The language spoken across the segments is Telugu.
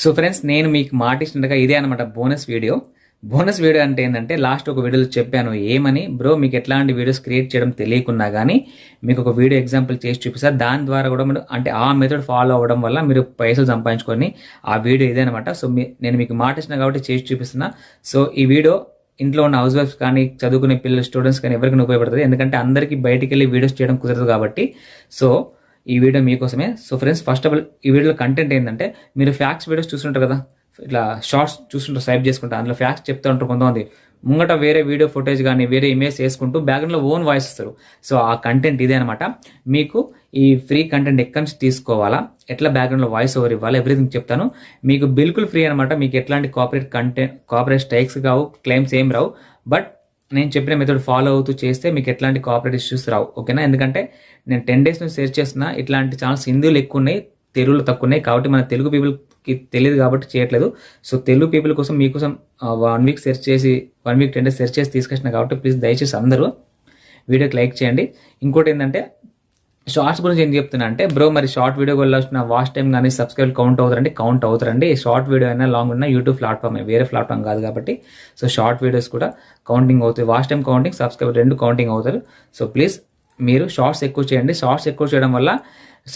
సో ఫ్రెండ్స్ నేను మీకు మాట ఇచ్చినట్టుగా ఇదే అనమాట బోనస్ వీడియో. బోనస్ వీడియో అంటే ఏంటంటే లాస్ట్ ఒక వీడియోలో చెప్పాను ఏమని? బ్రో మీకు ఎట్లాంటి వీడియోస్ క్రియేట్ చేయడం తెలియకున్నా కానీ మీకు ఒక వీడియో ఎగ్జాంపుల్ చేసి చూపిస్తా. దాని ద్వారా కూడా మీరు అంటే ఆ మెథడ్ ఫాలో అవ్వడం వల్ల మీరు పైసలు సంపాదించుకొని ఆ వీడియో ఇదే అనమాట సో మీ నేను మీకు మాట ఇచ్చిన కాబట్టి చేసి చూపిస్తున్నా. సో ఈ వీడియో ఇంట్లో ఉన్న హౌస్ వైఫ్స్ కానీ చదువుకునే పిల్లలు స్టూడెంట్స్ కానీ ఎవరికైనా ఉపయోగపడుతుంది. ఎందుకంటే అందరికీ బయటికి వెళ్ళి వీడియోస్ చేయడం కుదరదు కాబట్టి. సో ఈ వీడియో మీకోసమే. So friends first of all ఈ వీడియోలో కంటెంట్ ఏంటంటే మీరు ఫ్యాక్స్ వీడియోస్ చూస్తుంటారు కదా ఇట్లా షార్ట్స్ చూస్తుంటారు సైబ్ చేసుకుంటారు అందులో ఫ్యాక్స్ చెప్తూ ఉంటారు కొంతమంది. ముంగట వేరే వీడియో ఫుటేజ్ కానీ వేరే ఇమేజ్ వేసుకుంటూ బ్యాక్గ్రౌండ్లో ఓన్ వాయిస్ ఇస్తారు. సో ఆ కంటెంట్ ఇదే అనమాట మీకు ఈ ఫ్రీ కంటెంట్ ఎక్కడి నుంచి తీసుకోవాలా ఎట్లా బ్యాక్గ్రౌండ్లో వాయిస్ ఓవర్ ఇవ్వాలి ఎవ్రీథింగ్ చెప్తాను. మీకు బిల్కుల్ ఫ్రీ అనమాట మీకు ఎట్లాంటి కాపరేట్ కంటెంట్ కాపరేట్ స్ట్రైక్స్ కావు క్లెయిమ్స్ ఏం రావు. బట్ నేను చెప్పిన మెథడ్ ఫాలో అవుతూ చేస్తే మీకు ఎట్లాంటి కాపరేట్ ఇష్యూస్ రావు ఓకేనా ఎందుకంటే నేను టెన్ డేస్ నుంచి సెర్చ్ చేస్తున్నా ఇట్లాంటి ఛానల్స్ హిందీలు ఎక్కువ ఉన్నాయి తెలుగులో తక్కువ ఉన్నాయి కాబట్టి మన తెలుగు పీపుల్కి తెలియదు కాబట్టి చేయట్లేదు. సో తెలుగు పీపుల్ కోసం మీకోసం వన్ వీక్ సెర్చ్ చేసి one week ten days search చేసి తీసుకొచ్చిన కాబట్టి ప్లీజ్ దయచేసి అందరూ వీడియోకి లైక్ చేయండి. ఇంకోటి ఏంటంటే షార్ట్స్ గురించి ఏం చెప్తున్నా అంటే బ్రో మరి షార్ట్ వీడియో వల్ల వచ్చిన వాచ్ టైం కానీ సబ్స్క్రైబ్ కౌంట్ అవుతారండి కౌంట్ అవుతారండి షార్ట్ వీడియో అయినా లాంగ్ ఉన్నా యూట్యూబ్ ప్లాట్ఫామ్ వేరే ప్లాట్ఫామ్ కాదు కాబట్టి. సో షార్ట్ వీడియోస్ కూడా కౌంటింగ్ అవుతాయి వాచ్ టైం కౌంటింగ్ సబ్స్క్రైబ్ రెండు కౌంటింగ్ అవుతారు. సో ప్లీజ్ మీరు షార్ట్స్ ఎక్కువ చేయండి. షార్ట్స్ ఎక్కువ చేయడం వల్ల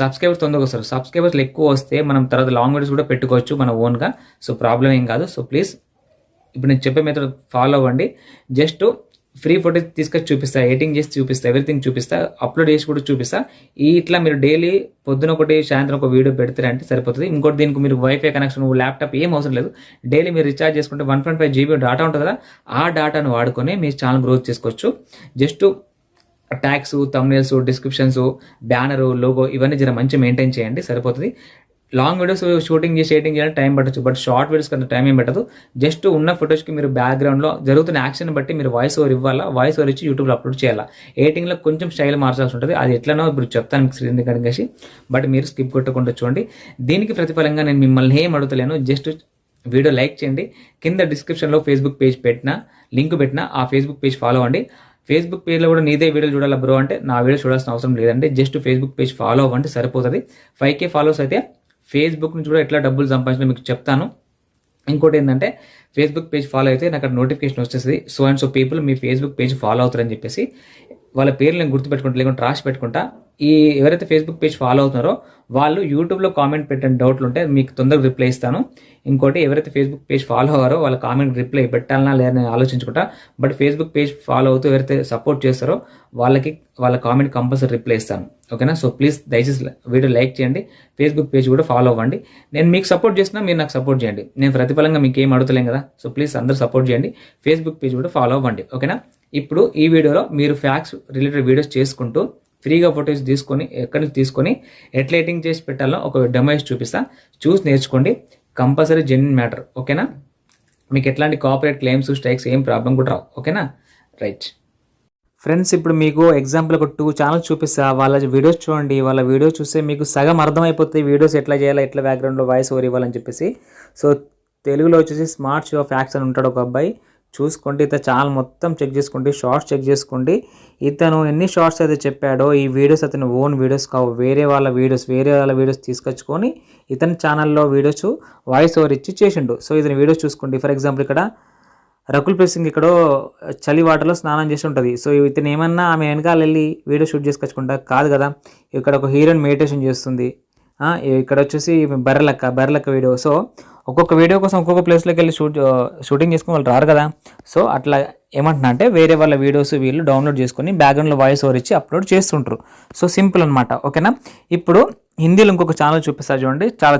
సబ్స్క్రైబర్స్ తొందరగా వస్తారు. సబ్స్క్రైబర్స్ ఎక్కువ వస్తే మనం తర్వాత లాంగ్ వీడియోస్ కూడా పెట్టుకోవచ్చు మన ఓన్గా. సో ప్రాబ్లం ఏం కాదు. సో ప్లీజ్ ఇప్పుడు నేను చెప్పే మీద ఫాలో అవ్వండి. జస్ట్ ఫ్రీ ఫోటోస్ తీసుకొచ్చి చూపిస్తా ఎడిటింగ్ చేసి చూపిస్తా ఎవ్రీథింగ్ చూపిస్తా అప్లోడ్ చేసి కూడా చూపిస్తా. ఈ ఇట్లా మీరు డైలీ పొద్దున ఒకటి సాయంత్రం ఒక వీడియో పెడతారంటే సరిపోతుంది. ఇంకోటి దీనికి మీరు వైఫై కనెక్షన్ ల్యాప్టాప్ ఏం అవసరం లేదు. డైలీ మీరు రీఛార్జ్ చేసుకుంటే one point five GB data ఉంటుంది కదా ఆ డేటాను వాడుకొని మీ ఛానల్ గ్రోత్ చేసుకోవచ్చు. Just tags thumbnails descriptions banner logo ఇవన్నీ జర మంచి మెయింటైన్ చేయండి సరిపోతుంది. లాంగ్ వీడియోస్ షూటింగ్ చేసి ఎడిటింగ్ చేయాలని టైం పట్టచ్చు. బట్ షార్ట్ వీడియోస్ అంత టైం ఏం పెట్టదు. జస్ట్ ఉన్న ఫొటోస్కి మీరు బ్యాక్గ్రౌండ్లో జరుగుతున్న యాక్షన్ బట్టి మీరు వాయిస్ ఓవర్ ఇవ్వాలా? వాయిస్ ఓవర్ ఇచ్చి యూట్యూబ్లో అప్లోడ్ చేయాలా? ఎడిటింగ్లో కొంచెం స్టైల్ మార్చాల్సి ఉంటుంది. అది ఎట్లనో ఇప్పుడు చెప్తాను మీకు స్క్రీన్ కడిగేసి బట్ మీరు స్కిప్ కొట్టకుండా చూడండి. దీనికి ప్రతిఫలంగా నేను మిమ్మల్ని ఏం అడుగుతలేను. జస్ట్ వీడియో లైక్ చేయండి. కింద డిస్క్రిప్షన్లో ఫేస్బుక్ పేజ్ పెట్టిన లింక్ పెట్టిన ఆ ఫేస్బుక్ పేజ్ ఫాలో అవ్వండి. ఫేస్బుక్ పేజ్లో కూడా నీదే వీడియోలు చూడాలా బ్రో అంటే నా వీడియో చూడాల్సిన అవసరం లేదండి. జస్ట్ ఫేస్బుక్ పేజ్ ఫాలో అవ్వండి సరిపోతుంది. ఫైవ్ కే ఫాలోస్ అయితే ఫేస్బుక్ నుంచి కూడా ఎట్లా డబ్బులు సంపాదించడం మీకు చెప్తాను. ఇంకోటి ఏంటంటే ఫేస్బుక్ పేజ్ ఫాలో అయితే నాకు అక్కడ నోటిఫికేషన్ వచ్చేస్తుంది. సో అండ్ సో పీపుల్ మీ ఫేస్బుక్ పేజ్ ఫాలో అవుతారని చెప్పేసి వాళ్ళ పేర్లు నేను గుర్తుపెట్టుకుంటా లేకుంటే రాసి పెట్టుకుంటా ఈ ఎవరైతే ఫేస్బుక్ పేజ్ ఫాలో అవుతున్నారో వాళ్ళు యూట్యూబ్లో కామెంట్ పెట్టండి డౌట్లు ఉంటే మీకు తొందరగా రిప్లై ఇస్తాను. ఇంకోటి ఎవరైతే ఫేస్బుక్ పేజ్ ఫాలో అవ్వారో వాళ్ళ కామెంట్ రిప్లై పెట్టాలనా లేదని ఆలోచించుకుంటా. బట్ ఫేస్బుక్ పేజ్ ఫాలో అవుతూ ఎవరైతే సపోర్ట్ చేస్తారో వాళ్ళకి వాళ్ళ కామెంట్ కంపల్సరీ రిప్లై ఇస్తాను. ఓకేనా సో ప్లీజ్ దయచేసి వీడియో లైక్ చేయండి. ఫేస్బుక్ పేజ్ కూడా ఫాలో అవ్వండి. నేను మీకు సపోర్ట్ చేసినా మీరు నాకు సపోర్ట్ చేయండి. నేను ప్రతిఫలంగా మీకు ఏం అడుగుతలేం కదా? సో ప్లీజ్ అందరూ సపోర్ట్ చేయండి. ఫేస్బుక్ పేజ్ కూడా ఫాలో అవ్వండి. ఓకేనా ఇప్పుడు ఈ వీడియోలో మీరు ఫ్యాక్స్ రిలేటెడ్ వీడియోస్ చేసుకుంటూ ఫ్రీగా ఫొటోస్ తీసుకొని ఎక్కడి నుంచి తీసుకొని ఎట్లైటింగ్ చేసి పెట్టాలో ఒక డెమోస్ చూపిస్తా. చూసి నేర్చుకోండి. కంపల్సరీ జెన్యున్ మ్యాటర్ ఓకేనా మీకు ఎట్లాంటి కాపరేట్ క్లెయిమ్స్ స్ట్రైక్స్ ఏం ప్రాబ్లం కూడా రావు. ఓకేనా రైట్ ఫ్రెండ్స్ ఇప్పుడు మీకు ఎగ్జాంపుల్ ఒక టూ ఛానల్స్ చూపిస్తా. వాళ్ళ వీడియోస్ చూడండి. వాళ్ళ వీడియోస్ చూస్తే మీకు సగం అర్థమైపోతుంది వీడియోస్ ఎట్లా చేయాలి ఎట్లా బ్యాక్గ్రౌండ్లో వాయిస్ ఓవర్ ఇవ్వాలని చెప్పేసి. సో తెలుగులో వచ్చేసి స్మార్ట్ షో ఫ్యాక్స్ అని ఉంటాడు ఒక అబ్బాయి. చూసుకోండి ఇతను ఛానల్ మొత్తం చెక్ చేసుకోండి షార్ట్స్ చెక్ చేసుకోండి ఇతను ఎన్ని షార్ట్స్ అయితే చెప్పాడో ఈ వీడియోస్ అతను ఓన్ వీడియోస్ కావు. వేరే వాళ్ళ వీడియోస్ వేరే వాళ్ళ వీడియోస్ తీసుకొచ్చుకొని ఇతని ఛానల్లో వీడియోస్ వాయిస్ ఓవర్ ఇచ్చి చేసిండు. సో ఇతని వీడియోస్ చూసుకోండి ఫర్ ఎగ్జాంపుల్ ఇక్కడ రకుల్ ప్రీత్ సింగ్ ఇక్కడ చలి వాటర్లో స్నానం చేసి ఉంటుంది. సో ఇతను ఏమన్నా ఆమె వెనకాల వెళ్ళి వీడియో షూట్ చేసుకొచ్చుకుంటా? కాదు కదా. ఇక్కడ ఒక హీరోయిన్ మెడిటేషన్ చేస్తుంది. ఇక్కడ వచ్చేసి బర్రెలక్క బర్రెలక్క వీడియో. సో ఒక్కొక్క వీడియో కోసం ఒక్కొక్క ప్లేస్లోకి వెళ్ళి షూట్ షూటింగ్ చేసుకుని వాళ్ళు రారు కదా. సో అట్లా ఏమంటున్నా అంటే వేరే వాళ్ళ వీడియోస్ వీళ్ళు డౌన్లోడ్ చేసుకొని బ్యాక్గ్రౌండ్లో వాయిస్ ఓవర్ ఇచ్చి అప్లోడ్ చేస్తుంటారు. సో సింపుల్ అనమాట ఓకేనా? ఇప్పుడు హిందీలో ఇంకొక ఛానల్ చూపిస్తారు చూడండి. చాలా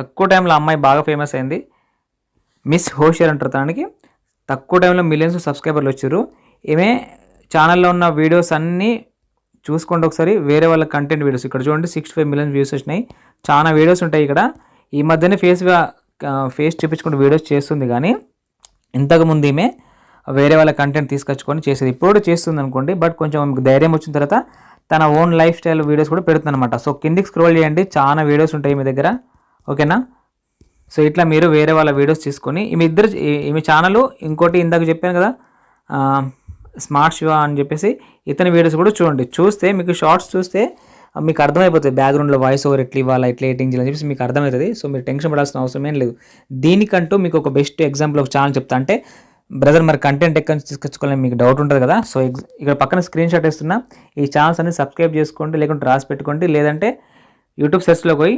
తక్కువ టైంలో అమ్మాయి బాగా ఫేమస్ అయింది. మిస్ హోషియర్ అంటారు దానికి తక్కువ టైంలో మిలియన్స్ సబ్స్క్రైబర్లు వచ్చారు. ఈమె ఛానల్లో ఉన్న వీడియోస్ అన్నీ చూసుకోండి ఒకసారి. వేరే వాళ్ళ కంటెంట్ వీడియోస్ ఇక్కడ చూడండి సిక్స్టీ ఫైవ్ మిలియన్ వ్యూస్ వచ్చినాయి. చాలా వీడియోస్ ఉంటాయి ఇక్కడ. ఈ మధ్యనే ఫేస్ ఫేస్ చూపించుకుంటూ వీడియోస్ చేస్తుంది కానీ ఇంతకుముందు ఈమె వేరే వాళ్ళ కంటెంట్ తీసుకొచ్చుకొని చేసేది. ఇప్పుడు కూడా చేస్తుంది అనుకోండి బట్ కొంచెం మీకు ధైర్యం వచ్చిన తర్వాత తన ఓన్ లైఫ్ స్టైల్ వీడియోస్ కూడా పెడుతుందన్నమాట. సో కిందికి స్క్రోల్ చేయండి చాలా వీడియోస్ ఉంటాయి మీ దగ్గర. ఓకేనా సో ఇట్లా మీరు వేరే వాళ్ళ వీడియోస్ తీసుకొని ఈమె ఇద్దరు ఈమె ఛానల్ ఇంకోటి ఇందాక చెప్పాను కదా స్మార్ట్ శివ అని చెప్పేసి ఇతని వీడియోస్ కూడా చూడండి. చూస్తే మీకు షార్ట్స్ చూస్తే మీకు అర్థమైపోతుంది. బ్యాక్గ్రౌండ్లో వాయిస్ ఓవర్ ఎట్లా ఇవ్వాలా ఎట్లా ఎడిటింగ్ చేయాలని చెప్పేసి మీకు అర్థమవుతుంది. సో మీరు టెన్షన్ పడాల్సిన అవసరం ఏం లేదు. దీనికంటూ మీకు ఒక బెస్ట్ ఎగ్జాంపుల్ ఒక ఛానల్ చెప్తా. అంటే బ్రదర్ మరి కంటెంట్ ఎక్కడి నుంచి తీసుకొచ్చుకోవాలని మీకు డౌట్ ఉంటుంది కదా. సో ఇక్కడ పక్కన స్క్రీన్ షాట్ వేస్తున్నా. ఈ ఛానల్స్ అన్ని సబ్స్క్రైబ్ చేసుకోండి లేకుంటే రాసి పెట్టుకోండి. లేదంటే యూట్యూబ్ సెర్చ్లో పోయి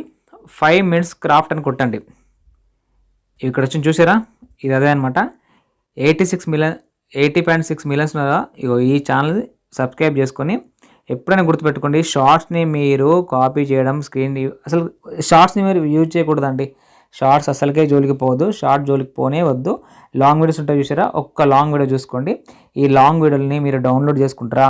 ఫైవ్ మినిట్స్ క్రాఫ్ట్ అని కొట్టండి. ఇక్కడ వచ్చి చూసారా? ఇది అదే అనమాట eighty six million eighty point six millions ఇగో ఈ ఛానల్ సబ్స్క్రైబ్ చేసుకొని ఎప్పుడైనా గుర్తుపెట్టుకోండి షార్ట్స్ని మీరు కాపీ చేయడం స్క్రీన్ అసలు షార్ట్స్ని మీరు యూజ్ చేయకూడదండి. షార్ట్స్ అసలుకే జోలికి పోవద్దు షార్ట్ జోలికి పోనే వద్దు. లాంగ్ వీడియోస్ ఉంటాయి చూసారా? ఒక్క లాంగ్ వీడియో చూసుకోండి. ఈ లాంగ్ వీడియోని మీరు డౌన్లోడ్ చేసుకుంటారా?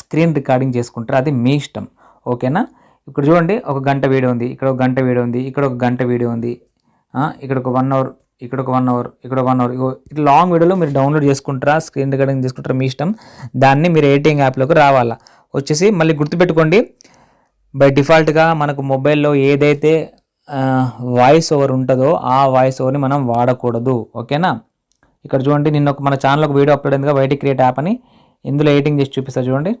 స్క్రీన్ రికార్డింగ్ చేసుకుంటారా? అది మీ ఇష్టం. ఓకేనా? ఇక్కడ చూడండి ఒక గంట వీడియో ఉంది ఇక్కడ ఒక గంట వీడియో ఉంది ఇక్కడ ఒక గంట వీడియో ఉంది. ఇక్కడ ఒక వన్ అవర్ ఇక్కడ ఒక వన్ అవర్ ఇక్కడ వన్ అవర్. ఇగో ఇట్లా లాంగ్ వీడియోలో మీరు డౌన్లోడ్ చేసుకుంటారా? స్క్రీన్ రికార్డింగ్ చేసుకుంటారా? మీ ఇష్టం. దాన్ని మీరు ఏటీఎం యాప్లోకి రావాలా. వచ్చేసి మళ్ళీ గుర్తుపెట్టుకోండి. బై డిఫాల్ట్గా మనకు మొబైల్లో ఏదైతే వాయిస్ ఓవర్ ఉంటుందో ఆ వాయిస్ ఓవర్ని మనం వాడకూడదు. ఓకేనా? ఇక్కడ చూడండి నిన్న ఒక మన ఛానల్ ఒక వీడియో అప్లోడ్ అయిందిగా వైటీ క్రియేట్ యాప్ అని. ఇందులో ఎడిటింగ్ చేసి చూపిస్తా చూడండి.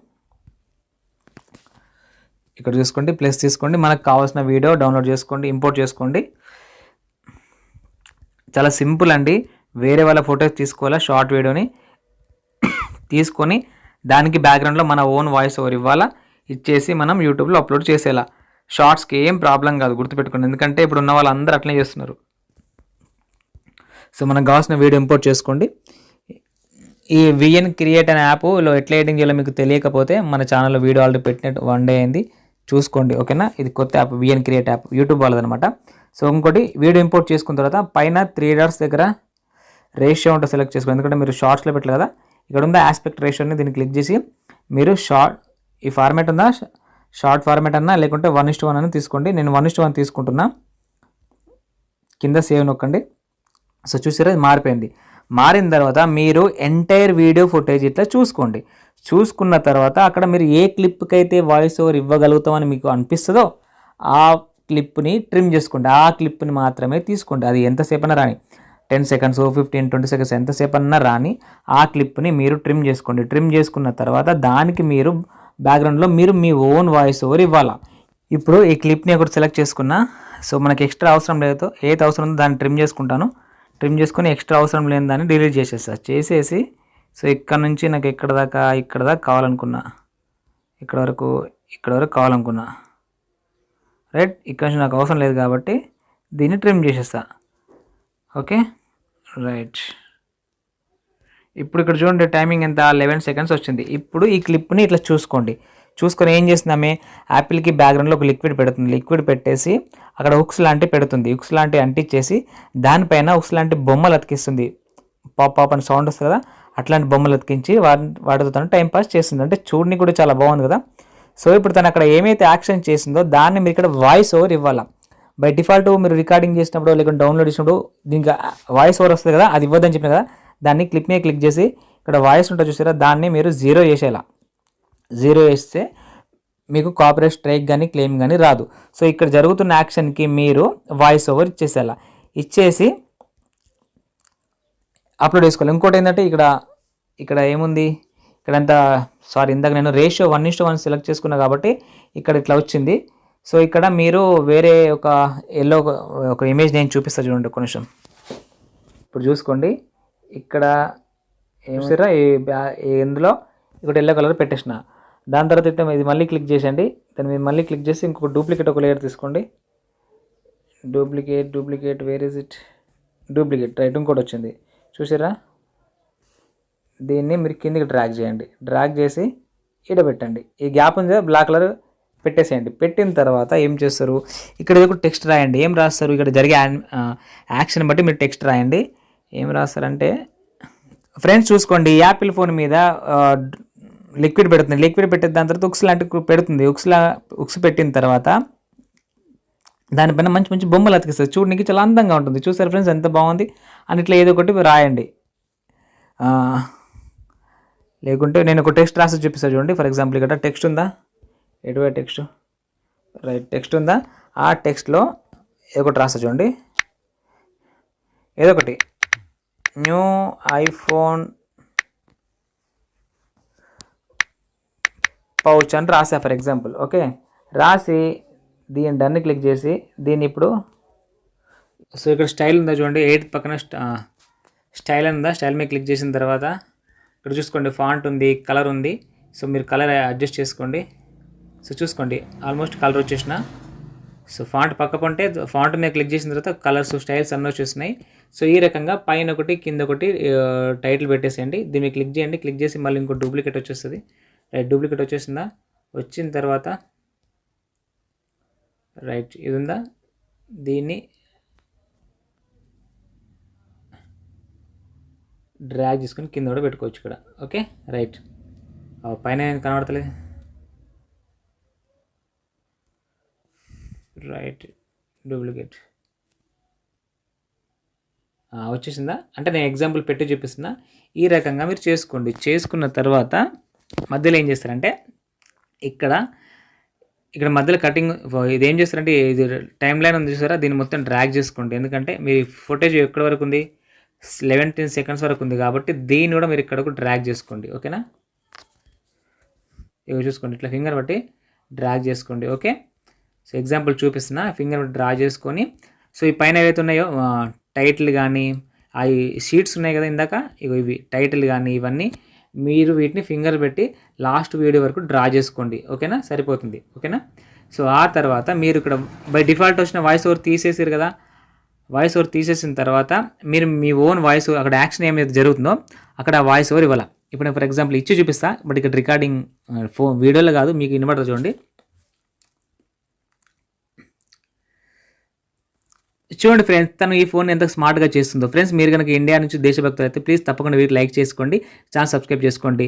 ఇక్కడ చూసుకోండి ప్లస్ తీసుకోండి. మనకు కావాల్సిన వీడియో డౌన్లోడ్ చేసుకోండి ఇంపోర్ట్ చేసుకోండి. చాలా సింపుల్ అండి. వేరే వాళ్ళ ఫొటోస్ తీసుకోవాలా షార్ట్ వీడియోని తీసుకొని దానికి బ్యాక్గ్రౌండ్లో మన ఓన్ వాయిస్ ఓవర్ ఇవ్వాలా? ఇచ్చేసి మనం యూట్యూబ్లో అప్లోడ్ చేసేలా. షార్ట్స్కి ఏం ప్రాబ్లం కాదు గుర్తుపెట్టుకోండి. ఎందుకంటే ఇప్పుడు ఉన్న వాళ్ళందరూ అట్లనే చేస్తున్నారు. సో మనకు కావాల్సిన వీడియో ఇంపోర్ట్ చేసుకోండి. ఈ విఎన్ క్రియేట్ అనే యాప్లో ఎట్లా ఎడిటింగ్ చేయాలో మీకు తెలియకపోతే మన ఛానల్లో వీడియో ఆల్రెడీ పెట్టినట్టు వన్ డే అయింది. చూసుకోండి ఓకేనా ఇది కొత్త app VN create app YouTube వాళ్ళదనమాట so ఇంకోటి వీడియో ఇంపోర్ట్ చేసుకున్న తర్వాత పైన త్రీ డాట్స్ దగ్గర రేషియో ఉంటే సెలెక్ట్ చేసుకోండి. ఎందుకంటే మీరు షార్ట్స్లో పెట్టారు కదా? ఇక్కడ ఉందా ఆస్పెక్ట్ రేషియోని దీన్ని క్లిక్ చేసి మీరు షార్ట్ ఈ ఫార్మాట్ ఉందా? షార్ట్ ఫార్మాట్ అన్నా లేకుంటే వన్ ఇస్ట్ వన్ అని తీసుకోండి. నేను వన్ ఇస్ట్ వన్ తీసుకుంటున్నా. కింద సేవ్ నొక్కండి. సో చూసారా ఇది మారిపోయింది. మారిన తర్వాత మీరు ఎంటైర్ వీడియో ఫుటేజ్ ఇట్లా చూసుకోండి. చూసుకున్న తర్వాత అక్కడ మీరు ఏ క్లిప్కి అయితే వాయిస్ ఓవర్ ఇవ్వగలుగుతామని మీకు అనిపిస్తుందో ఆ క్లిప్ని ట్రిమ్ చేసుకోండి. ఆ క్లిప్ని మాత్రమే తీసుకోండి. అది ఎంతసేపైనా రాని. Ten seconds fifteen twenty seconds ఎంతసేపు అన్నా రాని ఆ క్లిప్ని మీరు ట్రిమ్ చేసుకోండి. ట్రిమ్ చేసుకున్న తర్వాత దానికి మీరు బ్యాక్గ్రౌండ్లో మీరు మీ ఓన్ వాయిస్ ఓవర్ ఇవ్వాలా. ఇప్పుడు ఈ క్లిప్ని ఒకటి సెలెక్ట్ చేసుకున్నా. సో మనకి ఎక్స్ట్రా అవసరం లేదో. ఏది అవసరం ఉందో దాన్ని ట్రిమ్ చేసుకుంటాను. ట్రిమ్ చేసుకొని ఎక్స్ట్రా అవసరం లేని దాన్ని డిలీట్ చేసేస్తా. చేసేసి సో ఇక్కడ నుంచి నాకు ఇక్కడ దాకా ఇక్కడ దాకా కావాలనుకున్నా. ఇక్కడ వరకు ఇక్కడ వరకు కావాలనుకున్నా. రైట్? ఇక్కడ నుంచి నాకు అవసరం లేదు కాబట్టి దీన్ని ట్రిమ్ చేసేస్తా. ఓకే? రైట్ ఇప్పుడు ఇక్కడ చూడండి టైమింగ్ ఎంత? లెవెన్ సెకండ్స్ వచ్చింది. ఇప్పుడు ఈ క్లిప్ని ఇట్లా చూసుకోండి. చూసుకొని ఏం చేస్తున్నామే? యాపిల్కి బ్యాక్గ్రౌండ్లో ఒక లిక్విడ్ పెడుతుంది. లిక్విడ్ పెట్టేసి అక్కడ ఉక్స్ లాంటి పెడుతుంది. ఉక్స్ లాంటి అంటించేసి దానిపైన ఉక్స్ లాంటి బొమ్మలు అతికిస్తుంది. పాప్ పాప్ అని సౌండ్ వస్తుంది కదా? అట్లాంటి బొమ్మలు అతికించి వాటి వాటితో తను టైం పాస్ చేస్తుంది. అంటే చూడని కూడా చాలా బాగుంది కదా? సో ఇప్పుడు తను అక్కడ ఏమైతే యాక్షన్ చేసిందో దాన్ని మీరు ఇక్కడ వాయిస్ ఓవర్ ఇవ్వాలా? బై డిఫాల్ట్ మీరు రికార్డింగ్ చేసినప్పుడు లేకుంటే డౌన్లోడ్ చేసినప్పుడు దీనికి వాయిస్ ఓవర్ వస్తుంది కదా అది ఇవ్వద్దని చెప్పిన కదా దాన్ని క్లిప్ మీద క్లిక్ చేసి ఇక్కడ వాయిస్ ఉంటుంది చూసారా దాన్ని మీరు జీరో చేసేలా. జీరో వేస్తే మీకు కాపరేట్ స్ట్రైక్ కానీ క్లెయిమ్ కానీ రాదు. సో ఇక్కడ జరుగుతున్న యాక్షన్కి మీరు వాయిస్ ఓవర్ ఇచ్చేసేలా. ఇచ్చేసి అప్లోడ్ చేసుకోవాలి. ఇంకోటి ఏంటంటే ఇక్కడ ఇక్కడ ఏముంది? ఇక్కడంతా సారీ ఇందాక నేను ratio one is to one select చేసుకున్నా కాబట్టి ఇక్కడ ఇట్లా వచ్చింది. సో ఇక్కడ మీరు వేరే ఒక ఎల్లో ఒక ఇమేజ్ నేను చూపిస్తా చూడండి ఒక నిమిషం. ఇప్పుడు చూసుకోండి. ఇక్కడ ఏమిరా ఈ ఈ ఇందులో ఇక్కడ ఎల్లో కలర్ పెట్టేసిన. దాని తర్వాత అయితే ఇది మళ్ళీ క్లిక్ చేసండి దాని మీద మళ్ళీ క్లిక్ చేసి ఇంకొక డూప్లికేట్ ఒక లేయర్ తీసుకోండి. Duplicate duplicate where is it duplicate right ఇంకోటి వచ్చింది. చూసారా? దీన్ని మీరు కిందికి డ్రాగ్ చేయండి. డ్రాగ్ చేసి ఈడ పెట్టండి. ఈ గ్యాప్ ఉంది బ్లాక్ కలర్ పెట్టేసేయండి. పెట్టిన తర్వాత ఏం చేస్తారు? ఇక్కడ ఏదో టెక్స్ట్ రాయండి. ఏం రాస్తారు? ఇక్కడ జరిగే యాక్షన్ బట్టి మీరు టెక్స్ట్ రాయండి. ఏం రాస్తారంటే ఫ్రెండ్స్ చూసుకోండి. యాపిల్ ఫోన్ మీద లిక్విడ్ పెడుతుంది. లిక్విడ్ పెట్టిన దాని తర్వాత ఉక్స్ లాంటి పెడుతుంది. ఉక్స్లా ఉక్స్ పెట్టిన తర్వాత దానిపైన మంచి మంచి బొమ్మలు అతికిస్తారు. చూడడానికి చాలా అందంగా ఉంటుంది. చూసారు ఫ్రెండ్స్ ఎంత బాగుంది? అని ఇట్లా ఏదో ఒకటి రాయండి. లేకుంటే నేను ఒక టెక్స్ట్ రాసి చూపిస్తాను చూడండి. ఫర్ ఎగ్జాంపుల్ ఇక్కడ టెక్స్ట్ ఉందా? ఎటువంటి టెక్స్ట్ రైట్ టెక్స్ట్ ఉందా? ఆ టెక్స్ట్లో ఏదో ఒకటి రాస్తా చూడండి. ఏదో ఒకటి న్యూ ఐఫోన్ పౌచ్ అని రాసా ఫర్ ఎగ్జాంపుల్ ఓకే రాసి దీని డన్ క్లిక్ చేసి దీన్ని ఇప్పుడు సో ఇక్కడ స్టైల్ ఉందా చూడండి. ఎయిత్ పక్కన స్టైల్ ఉందా? స్టైల్ మీద క్లిక్ చేసిన తర్వాత ఇక్కడ చూసుకోండి ఫాంట్ ఉంది కలర్ ఉంది. సో మీరు కలర్ అడ్జస్ట్ చేసుకోండి. సో చూసుకోండి ఆల్మోస్ట్ కలర్ వచ్చేసిన. సో ఫాంట్ పక్క పంటే ఫాంట్ మీద క్లిక్ చేసిన తర్వాత కలర్స్ స్టైల్స్ అన్నీ వచ్చేసినాయి. సో ఈ రకంగా పైన ఒకటి కింద ఒకటి టైటిల్ పెట్టేసేయండి. దీన్ని క్లిక్ చేయండి క్లిక్ చేసి మళ్ళీ ఇంకో డూప్లికేట్ వచ్చేస్తుంది. రైట్ డూప్లికేట్ వచ్చేసిందా? వచ్చిన తర్వాత రైట్ ఇది ఉందా? దీన్ని డ్రాగ్ చేసుకొని కింద కూడా పెట్టుకోవచ్చు ఇక్కడ. ఓకే? రైట్ పైన ఏం కనబడతలేదు రైట్ డూప్లికేట్. వచ్చేసిందా? అంటే నేను ఎగ్జాంపుల్ పెట్టి చూపిస్తున్నా. ఈ రకంగా మీరు చేసుకోండి. చేసుకున్న తర్వాత మధ్యలో ఏం చేస్తారంటే ఇక్కడ ఇక్కడ మధ్యలో కటింగ్ ఇది ఏం చేస్తారంటే ఇది టైం లైన్ ఉంది చూసారా? దీన్ని మొత్తం డ్రాగ్ చేసుకోండి. ఎందుకంటే మీ ఫుటేజ్ ఎక్కడి వరకు ఉంది? లెవెన్టీన్ సెకండ్స్ వరకు ఉంది కాబట్టి దీన్ని కూడా మీరు ఇక్కడకు డ్రాగ్ చేసుకోండి. ఓకేనా? ఇవి చూసుకోండి. ఇట్లా ఫింగర్ బట్టి డ్రాగ్ చేసుకోండి. ఓకే? సో ఎగ్జాంపుల్ చూపిస్తున్నా ఫింగర్ డ్రా చేసుకొని సో ఈ పైన ఏవైతే ఉన్నాయో టైటిల్ కానీ అవి షీట్స్ ఉన్నాయి కదా ఇందాక ఇగో ఇవి టైటిల్ కానీ ఇవన్నీ మీరు వీటిని ఫింగర్ పెట్టి లాస్ట్ వీడియో వరకు డ్రా చేసుకోండి. ఓకేనా? సరిపోతుంది. ఓకేనా? సో ఆ తర్వాత మీరు ఇక్కడ బై డిఫాల్ట్ వచ్చిన వాయిస్ ఓవర్ తీసేసారు కదా వాయిస్ ఓవర్ తీసేసిన తర్వాత మీరు మీ ఓన్ వాయిస్ అక్కడ యాక్షన్ ఏమైతే జరుగుతుందో అక్కడ వాయిస్ ఓవర్ ఇవ్వాలి. ఇప్పుడు నేను ఫర్ ఎగ్జాంపుల్ ఇచ్చి చూపిస్తా బట్ ఇక్కడ రికార్డింగ్ ఫోన్ వీడియోలో కాదు మీకు వినబడదు చూడండి. చూడండి ఫ్రెండ్స్ తను ఈ ఫోన్ ఎంత స్మార్ట్గా చేస్తుందో. ఫ్రెండ్స్ మీరు కనుక ఇండియా నుంచి దేశభక్తులు అయితే ప్లీజ్ తప్పకుండా వీడియో లైక్ చేసుకోండి ఛానల్ సబ్స్క్రైబ్ చేసుకోండి.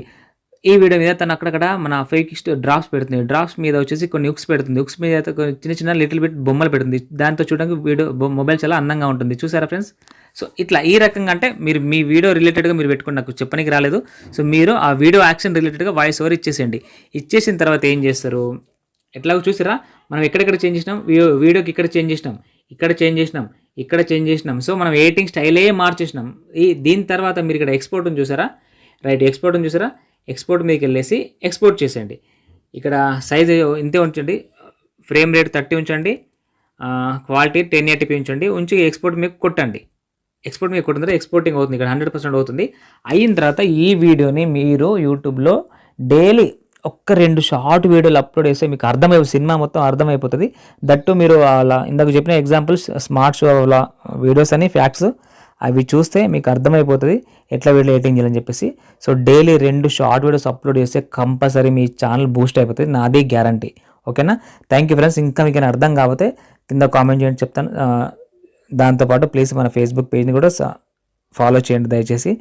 ఈ వీడియో మీద తను అక్కడక్కడ మన ఫేక్ డ్రాప్స్ పెడుతుంది. డ్రాప్స్ మీద వచ్చేసి కొన్ని ఉక్స్ పెడుతుంది. ఉక్స్ మీద అయితే చిన్న చిన్న లిటిల్ బిట్ బొమ్మలు పెడుతుంది. దాంతో చూడడానికి వీడియో మొబైల్ చాలా అందంగా ఉంటుంది. చూసారా ఫ్రెండ్స్ సో ఇట్లా ఈ రకంగా అంటే మీరు మీ వీడియో రిలేటెడ్గా మీరు పెట్టుకుని నాకు చెప్పనికి రాలేదు. సో మీరు ఆ వీడియో యాక్షన్ రిలేటెడ్గా వాయిస్ ఓవర్ ఇచ్చేసేయండి. ఇచ్చేసిన తర్వాత ఏం చేస్తారు? ఎట్లాగో చూసారా మనం ఎక్కడెక్కడ చేంజ్ చేసినాం? వీడియోకి ఇక్కడ చేంజ్ చేసినాం. ఇక్కడ చేంజ్ చేసినాం ఇక్కడ చేంజ్ చేసినాం. సో మనం ఎడిటింగ్ స్టైలే మార్చేసినాం. ఈ దీని తర్వాత మీరు ఇక్కడ ఎక్స్పోర్ట్ని చూసారా? రైట్ ఎక్స్పోర్ట్ చూసారా? ఎక్స్పోర్ట్ మీకు వెళ్ళేసి ఎక్స్పోర్ట్ చేసేయండి. ఇక్కడ సైజ్ ఇంతే ఉంచండి. ఫ్రేమ్ రేట్ థర్టీ ఉంచండి. క్వాలిటీ టెన్ ఎయిటీపీ ఉంచండి. ఉంచి ఎక్స్పోర్ట్ మీకు కొట్టండి. ఎక్స్పోర్ట్ మీకు కొట్టిన ఎక్స్పోర్టింగ్ అవుతుంది. ఇక్కడ హండ్రెడ్ పర్సెంట్ అవుతుంది. అయిన తర్వాత ఈ వీడియోని మీరు యూట్యూబ్లో డైలీ ఒక్క రెండు షార్ట్ వీడియోలు అప్లోడ్ చేస్తే మీకు అర్థమైపోతుంది సినిమా మొత్తం అర్థమైపోతుంది. దట్టు మీరు అలా ఇందాక చెప్పిన ఎగ్జాంపుల్స్ స్మార్ట్ షో వీడియోస్ అని ఫ్యాక్ట్స్ అవి చూస్తే మీకు అర్థమైపోతుంది ఎట్లా వీడియో ఎడిటింగ్ చేయాలని చెప్పేసి. సో డైలీ రెండు షార్ట్ వీడియోస్ అప్లోడ్ చేస్తే కంపల్సరీ మీ ఛానల్ బూస్ట్ అయిపోతుంది. నాది గ్యారంటీ ఓకేనా థ్యాంక్ యూ ఫ్రెండ్స్ ఇంకా మీకు అర్థం కాకపోతే కింద కామెంట్ చేయండి చెప్తాను. దాంతోపాటు ప్లీజ్ మన ఫేస్బుక్ పేజ్ని కూడా ఫాలో చేయండి దయచేసి.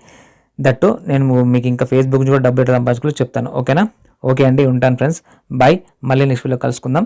దట్టు నేను మీకు ఇంకా ఫేస్బుక్ నుంచి కూడా డబ్బులు ఎట్లా సంపాదించుకోవాలో చెప్తాను. ఓకేనా ఓకే అండి ఉంటాను ఫ్రెండ్స్ బాయ్ మళ్ళీ నెక్స్ట్ వీడియో కలుసుకుందాం.